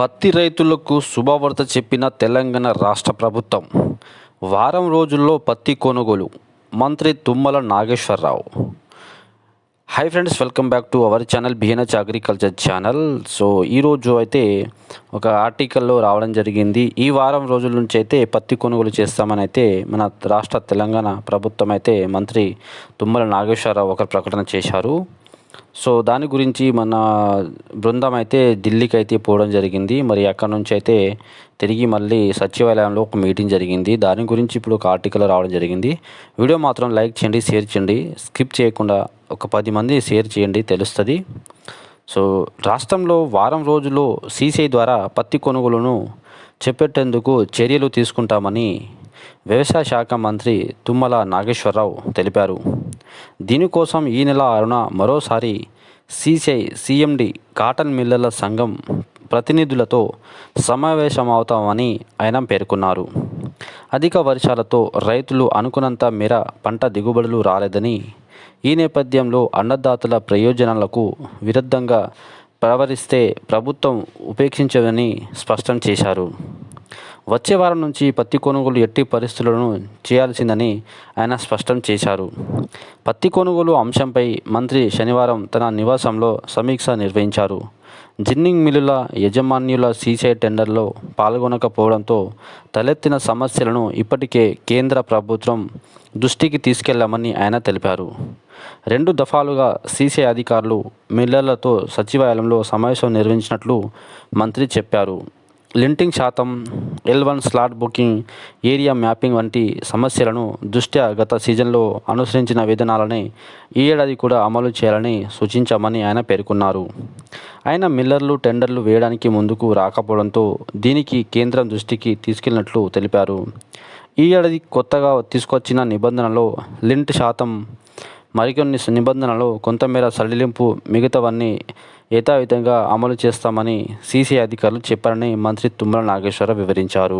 పత్తి రైతులకు శుభవార్త చెప్పిన తెలంగాణ రాష్ట్ర ప్రభుత్వం. వారం రోజుల్లో పత్తి కొనుగోలు. మంత్రి Tummala Nageswararao. Hi friends welcome back to our channel బిహెన్హెచ్ agriculture channel so ఈరోజు అయితే ఒక ఆర్టికల్లో రావడం జరిగింది. ఈ వారం రోజుల నుంచి అయితే పత్తి కొనుగోలు చేస్తామని అయితే మన రాష్ట్ర తెలంగాణ ప్రభుత్వం అయితే మంత్రి తుమ్మల నాగేశ్వరరావు ఒక ప్రకటన చేశారు. సో దాని గురించి మన బృందం అయితే ఢిల్లీకి అయితే పోవడం జరిగింది. మరి అక్కడ నుంచి అయితే తిరిగి మళ్ళీ సచివాలయంలో ఒక మీటింగ్ జరిగింది. దాని గురించి ఇప్పుడు ఒక ఆర్టికల్ రావడం జరిగింది. వీడియో మాత్రం లైక్ చేయండి షేర్ చేయండి. స్కిప్ చేయకుండా ఒక పది మంది షేర్ చేయండి తెలుస్తుంది. సో రాష్ట్రంలో వారం రోజుల్లో సీసీఐ ద్వారా పత్తి కొనుగోలును చేపట్టేందుకు చర్యలు తీసుకుంటామని వ్యవసాయ శాఖ మంత్రి తుమ్మల నాగేశ్వరరావు తెలిపారు. దీనికోసం ఈ నెల ఆరున మరోసారి సీసీఐ సీఎండి కాటన్ మిల్లర్ల సంఘం ప్రతినిధులతో సమావేశమవుతామని ఆయన పేర్కొన్నారు. అధిక వర్షాలతో రైతులు అనుకున్నంత మేర పంట దిగుబడులు రాలేదని ఈ నేపథ్యంలో అన్నదాతల ప్రయోజనాలకు విరుద్ధంగా ప్రవరిస్తే ప్రభుత్వం ఉపేక్షించదని స్పష్టం చేశారు. వచ్చే వారం నుంచి పత్తి కొనుగోలు ఎట్టి పరిస్థితులను చేయాల్సిందని ఆయన స్పష్టం చేశారు. పత్తి కొనుగోలు అంశంపై మంత్రి శనివారం తన నివాసంలో సమీక్ష నిర్వహించారు. జిన్నింగ్ మిల్లుల యజమాన్యుల సీసీఐ టెండర్లో పాల్గొనకపోవడంతో తలెత్తిన సమస్యలను ఇప్పటికే కేంద్ర ప్రభుత్వం దృష్టికి తీసుకెళ్ళామని ఆయన తెలిపారు. రెండు దఫాలుగా సీసీఐ అధికారులు మిల్లర్లతో సచివాలయంలో సమావేశం నిర్వహించినట్లు మంత్రి చెప్పారు. లింటింగ్ శాతం L one slot booking area mapping వంటి సమస్యలను దృష్ట్యా గత సీజన్లో అనుసరించిన విధానాలనే ఈ ఏడాది కూడా అమలు చేయాలని సూచించామని ఆయన పేర్కొన్నారు. ఆయన మిల్లర్లు టెండర్లు వేయడానికి ముందుకు రాకపోవడంతో దీనికి కేంద్రం దృష్టికి తీసుకెళ్ళినట్లు తెలిపారు. ఈ ఏడాది కొత్తగా తీసుకొచ్చిన నిబంధనలో లింట్ శాతం మరికొన్ని నిబంధనలు కొంతమేర సడలింపు మిగతావన్నీ యథావిధంగా అమలు చేస్తామని సీసీ అధికారులు చెప్పారని మంత్రి తుమ్మల నాగేశ్వరరావు వివరించారు.